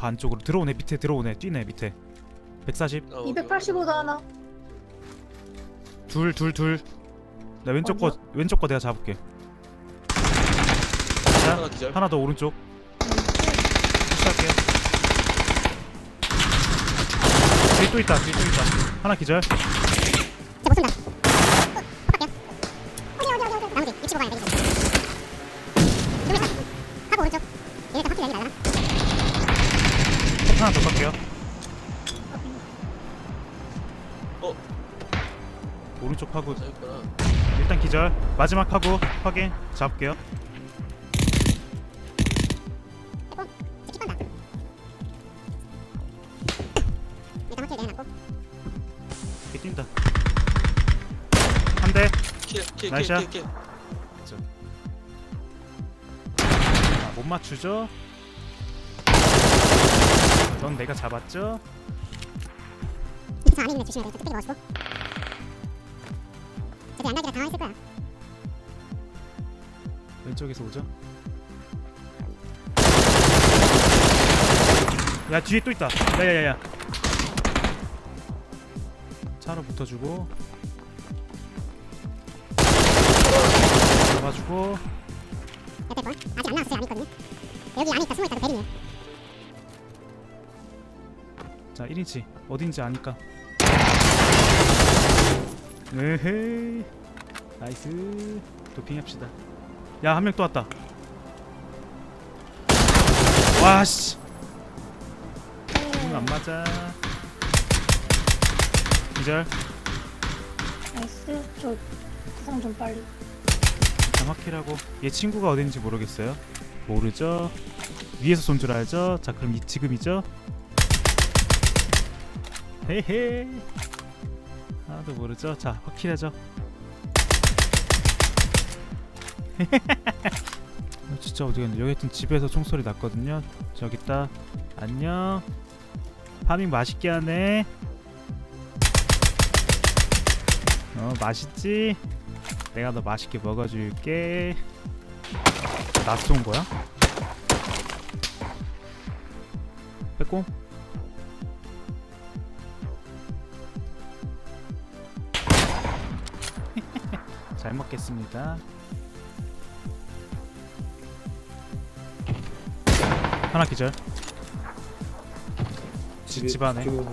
반 쪽으로 들어오네 밑에 들어오네 뛰네 밑에 140 어, 285도 하나. 둘 둘 둘 나 왼쪽 거? 왼쪽 거 내가 잡을게 자 하나 기절. 하나 더 오른쪽 뒤에 또 있다 뒤에 또 있다 하나 기절. 나머지 위치 보고 가야 돼. 좀 있다. 하고 오른쪽. 얘네 다 확실히 여기 날라나? 폭 하나 더 깎게요 어. 오른쪽 하고 있구나. 일단 기절 마지막 하고 확인 잡을게요. 이렇게 뛴다 한 대 킬 킬 킬 나이스야. 킬, 킬. 아, 못 맞추죠? 넌 내가 잡았죠? 저 안에 있는 애 조심해야 돼. 뚝배기 먹어주고. 저기 안 나기라 당황했을 거야. 왼쪽에서 오죠? 야 뒤에 또 있다 야야야야 차로 붙어주고 잡아주고 옆에 건 아직 안 나왔어요. 안 있거든요. 여기 안에 있다. 숨어 있다고 베리네. 자 1인치 어딘지 아니까. 에헤이. 나이스. 도핑합시다. 야 한 명 또 왔다. 와씨. 안 맞아. 기절. 나이스. 저 구상 좀 빨리. 정확히라고. 얘 친구가 어딘지 모르겠어요. 모르죠. 위에서 쏜 줄 알죠. 자 그럼 이 지금이죠 헤헤. 하나도 모르죠? 자 확실하죠? 어, 진짜 어디 갔냐? 여기 하여튼 집에서 총소리 났거든요. 저기 있다. 안녕. 파밍 맛있게 하네. 어 맛있지? 내가 너 맛있게 먹어줄게. 낯선 거야? 빼꼼. 잘 먹겠습니다. 하나 기절. 집, 집 안에. 지금